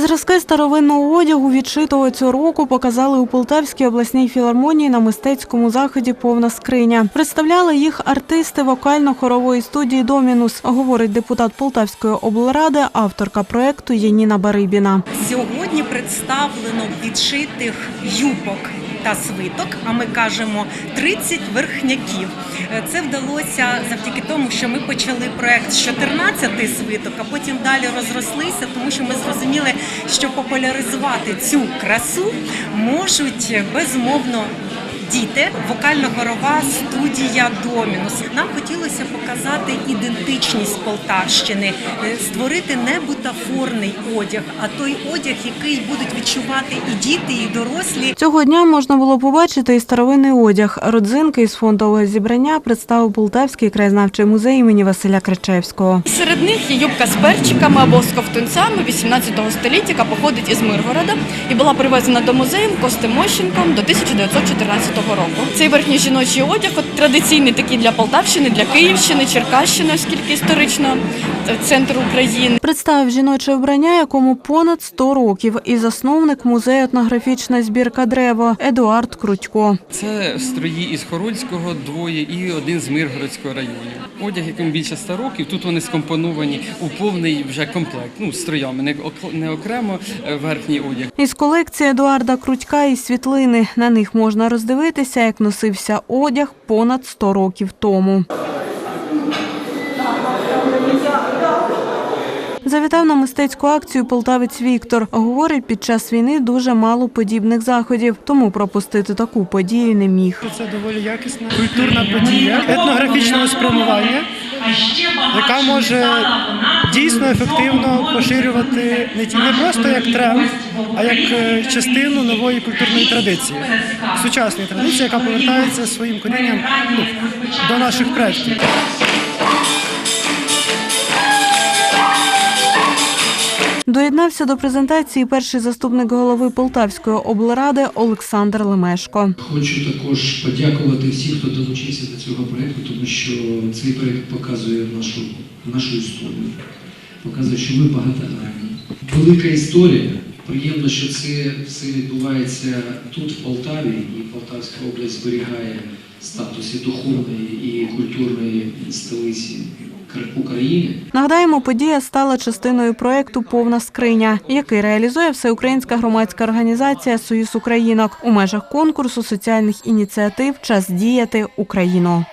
Зразки старовинного одягу, відшитого цього року, показали у Полтавській обласній філармонії на мистецькому заході Повна скриня. Представляли їх артисти вокально-хорової студії Домінус, говорить депутат Полтавської облради, авторка проекту Яніна Барибіна. Сьогодні представлено відшитих юбок та свиток, а ми кажемо 30 верхняків. Е, Це вдалося завдяки тому, що ми почали проект з 14 свиток, а потім далі розрослися, тому що ми зрозуміли, що популяризувати цю красу можуть безмовно. Діти, вокально-хорова студія Домінус. Нам хотілося показати ідентичність Полтавщини, е, створити не бутафорний одяг, а той одяг, який будуть відчувати і діти, і дорослі. Цього дня можна було побачити і старовинний одяг. Родзинки із фондового зібрання представив Полтавський краєзнавчий музей імені Василя Кричевського. Серед них є юбка з перчиками або з ковтунцями 18 століття, яка походить із Миргорода і була привезена до музею Костимощенком до 1914 року. Цей верхній жіночий одяг от, традиційний такий для Полтавщини, для Київщини, Черкащини, оскільки історично е, центр України. Представив жіноче вбрання, якому понад 100 років, і засновник музею етнографічна збірка Древо Едуард Крутько. Це строї із Хорольського двоє і один з Миргородського району. Одяг, якому більше 100 років, тут вони скомпоновані у повний вже комплект. Ну, строями, не, ок- не окремо е, верхній одяг. Із колекції Едуарда Крутька і світлини. На них можна роздивитися, як носився одяг понад 100 років тому. Завітав на мистецьку акцію полтавець Віктор. Говорить, під час війни дуже мало подібних заходів, тому пропустити таку подію не міг. Це доволі якісна культурна подія етнографічного спрямування, яка може дійсно ефективно поширювати не тільки просто як тренд, а як е, частину нової культурної традиції, сучасної традиції, яка повертається своїм корінням ну, до наших предків. Доєднався до презентації перший заступник голови Полтавської облради Олександр Лемешко. Хочу також подякувати всім, хто долучився до цього проєкту, тому що цей проєкт показує нашу, нашу історію, показує, що ми багатогранні. Велика історія. Приємно, що це все відбувається тут, в Полтаві, і Полтавська область зберігає статус духовної і культурної столиці України. Нагадаємо, подія стала частиною проекту Повна скриня, який реалізує всеукраїнська громадська організація Союз Українок у межах конкурсу соціальних ініціатив Час діяти Україно.